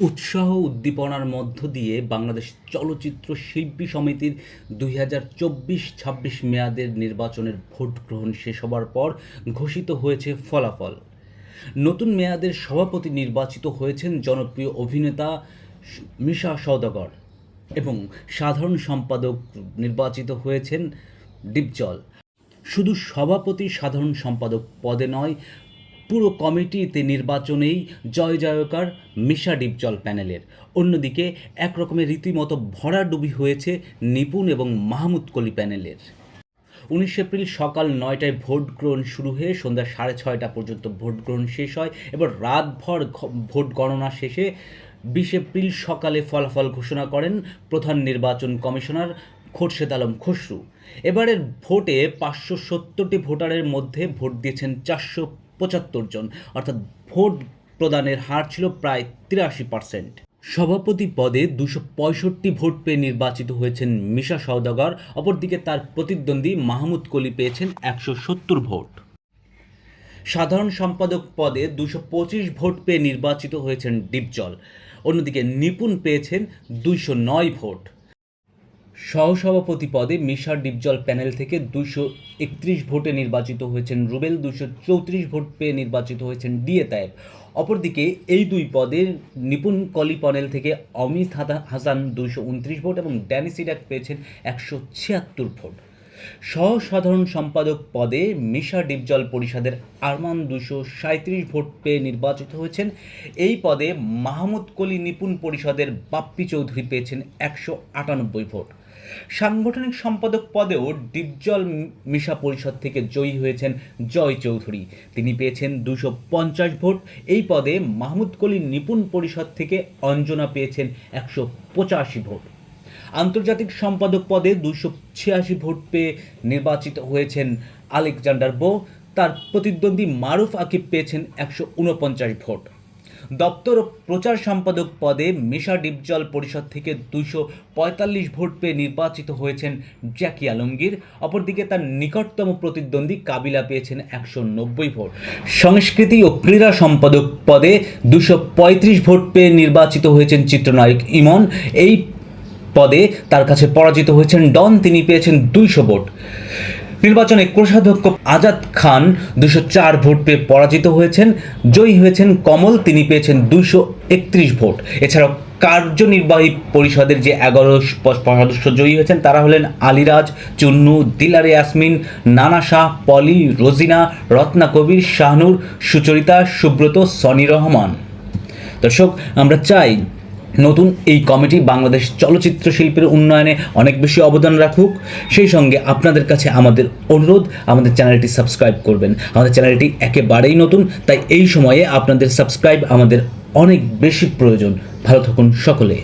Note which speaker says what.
Speaker 1: উৎসাহ উদ্দীপনার মধ্য দিয়ে বাংলাদেশ চলচ্চিত্র শিল্পী সমিতির দুই হাজার চব্বিশ ছাব্বিশ মেয়াদের নির্বাচনের ভোট গ্রহণ শেষ হবার পর ঘোষিত হয়েছে ফলাফল। নতুন মেয়াদের সভাপতি নির্বাচিত হয়েছেন জনপ্রিয় অভিনেতা মিশা সওদাগর এবং সাধারণ সম্পাদক নির্বাচিত হয়েছেন ডিপজল। শুধু সভাপতি সাধারণ সম্পাদক পদে নয় পুরো কমিটিতে নির্বাচনেই জয় জয়কার মিশা ডিপজল প্যানেলের। অন্যদিকে একরকমের রীতিমতো ভরাডুবি হয়েছে নিপুণ এবং মাহমুদ কলি প্যানেলের। উনিশ এপ্রিল সকাল নয়টায় ভোট গ্রহণ শুরু হয়ে সন্ধ্যা সাড়ে ছয়টা পর্যন্ত ভোট গ্রহণ শেষ হয়। এবার রাতভর ভোট গণনা শেষে বিশ এপ্রিল সকালে ফলাফল ঘোষণা করেন প্রধান নির্বাচন কমিশনার খোরশেদ আলম খসরু। এবারের ভোটে পাঁচশো সত্তরটি ভোটারের মধ্যে ভোট দিয়েছেন চারশো পঁচাত্তর জন। অর্থাৎ ভোট প্রদানের হার ছিল প্রায় তিরাশি পার্সেন্ট। সভাপতি পদে দুশো পঁয়ষট্টি ভোট পেয়ে নির্বাচিত হয়েছেন মিশা সওদাগর। অপরদিকে তার প্রতিদ্বন্দ্বী মাহমুদ কলি পেয়েছেন একশো সত্তর ভোট। সাধারণ সম্পাদক পদে দুশো পঁচিশ ভোট পেয়ে নির্বাচিত হয়েছেন ডিপজল। অন্যদিকে নিপুণ পেয়েছেন দুইশো নয় ভোট। সহসভাপতি পদে মিশার ডিপজল প্যানেল থেকে দুশো একত্রিশ ভোটে নির্বাচিত হয়েছেন রুবেল দুশো চৌত্রিশ ভোট পেয়ে নির্বাচিত হয়েছেন ডিএ তায়েব। অপরদিকে এই দুই পদের নিপুণ কলি প্যানেল থেকে অমিত হাসান দুশো উনত্রিশ ভোট এবং ড্যানি সিডাক পেয়েছেন একশো ছিয়াত্তর ভোট। সহ সাধারণ সম্পাদক পদে মিশা ডিপজল পরিষদের আরমান দুশো সাঁত্রিশ ভোট পেয়ে নির্বাচিত হয়েছেন। এই পদে মাহমুদ কলি নিপুণ পরিষদের বাপ্পি চৌধুরী পেয়েছেন একশো আটানব্বই ভোট। সাংগঠনিক সম্পাদক পদেও ডিপজল মিশা পরিষদ থেকে জয়ী হয়েছেন জয় চৌধুরী। তিনি পেয়েছেন দুশো পঞ্চাশ ভোট। এই পদে মাহমুদ কলি নিপুণ পরিষদ থেকে অঞ্জনা পেয়েছেন একশো পঁচাশি ভোট। আন্তর্জাতিক সম্পাদক পদে দুশো ছিয়াশি ভোট পেয়ে নির্বাচিত হয়েছেন আলেকজান্ডার বো তার প্রতিদ্বন্দ্বী মারুফ আকিব পেয়েছেন একশো উনপঞ্চাশ ভোট। দপ্তর ও প্রচার সম্পাদক পদে মিশা ডিপজল পরিষদ থেকে দুশো পঁয়তাল্লিশ ভোট পেয়ে নির্বাচিত হয়েছেন জ্যাকি আলমগীর। অপরদিকে তার নিকটতম প্রতিদ্বন্দ্বী কাবিলা পেয়েছেন একশো নব্বই ভোট। সংস্কৃতি ও ক্রীড়া সম্পাদক পদে দুশো পঁয়ত্রিশ ভোট পেয়ে নির্বাচিত হয়েছেন চিত্রনায়ক ইমন। এই পদে তার কাছে পরাজিত হয়েছেন ডন, তিনি পেয়েছেন দুইশো ভোট। নির্বাচনে কোষাধ্যক্ষ আজাদ খান দুশো চার ভোট পেয়ে পরাজিত হয়েছেন। জয়ী হয়েছেন কমল, তিনি পেয়েছেন দুশো একত্রিশ ভোট। এছাড়াও কার্যনির্বাহী পরিষদের যে এগারো সদস্য জয়ী হয়েছেন, তারা হলেন আলিরাজ, চুন্নু, দিলারে ইয়াসমিন, নানা শাহ, পলি, রোজিনা, রত্না কবির, শাহনুর, সুচরিতা, সুব্রত, সনি রহমান। দর্শক, আমরা চাই নতুন এই কমিটি বাংলাদেশ চলচ্চিত্র শিল্পের উন্নয়নে অনেক বেশি অবদান রাখুক। সেই সঙ্গে আপনাদের কাছে আমাদের অনুরোধ, আমাদের চ্যানেলটি সাবস্ক্রাইব করবেন। আমাদের চ্যানেলটি একেবারেই নতুন, তাই এই সময়ে আপনাদের সাবস্ক্রাইব আমাদের অনেক বেশি প্রয়োজন। ভালো থাকুন সকলে।